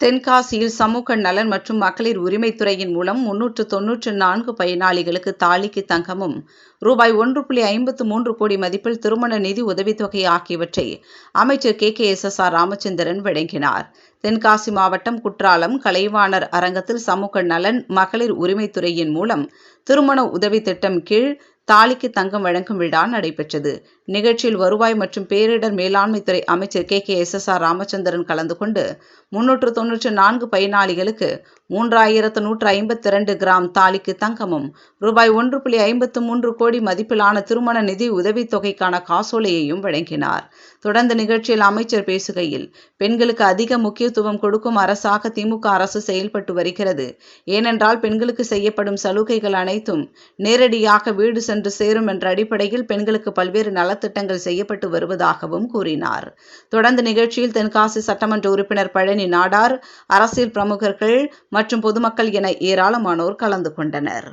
தென்காசியில் சமூக நலன் மற்றும் மகளிர் உரிமைத்துறையின் மூலம் முன்னூற்று தொன்னூற்று நான்கு பயனாளிகளுக்கு தாலிக்கு தங்கமும் ரூபாய் ஒன்று புள்ளி ஐம்பத்து மூன்று கோடி மதிப்பில் திருமண நிதி உதவித்தொகை ஆகியவற்றை அமைச்சர் K. K. S. S. R. Ramachandran வழங்கினார். தென்காசி மாவட்டம் குற்றாலம் கலைவாணர் அரங்கத்தில் சமூக நலன் மகளிர் உரிமைத்துறையின் மூலம் திருமண உதவி திட்டம் கீழ் தாலிக்கு தங்கம் வழங்கும் விழா நடைபெற்றது. நிகழ்ச்சியில் வருவாய் மற்றும் பேரிடர் மேலாண்மை துறை அமைச்சர் K. K. S. S. R. Ramachandran கலந்து கொண்டு முன்னூற்று தொன்னூற்று நான்கு பயனாளிகளுக்கு மூன்றாயிரத்து நூற்று ஐம்பத்தி இரண்டு கிராம் தாலிக்கு தங்கமும் ரூபாய் ஒன்று புள்ளி ஐம்பத்து மூன்று கோடி மதிப்பிலான திருமண நிதி உதவித்தொகைக்கான காசோலையையும் வழங்கினார். தொடர்ந்து நிகழ்ச்சியில் அமைச்சர் பேசுகையில் பெண்களுக்கு அதிக முக்கியத்துவம் கொடுக்கும் அரசாக திமுக அரசு செயல்பட்டு வருகிறது. ஏனென்றால் பெண்களுக்கு செய்யப்படும் சலுகைகள் அனைத்தும் நேரடியாக வீடு சென்று சென்று சேரும் என்ற அடிப்படையில் பெண்களுக்கு பல்வேறு நலத்திட்டங்கள் செய்யப்பட்டு வருவதாகவும் கூறினார். தொடர்ந்து நிகழ்ச்சியில் தென்காசி சட்டமன்ற உறுப்பினர் பழனி நாடார் அரசியல் பிரமுகர்கள் மற்றும் பொதுமக்கள் என ஏராளமானோர் கலந்து கொண்டனர்.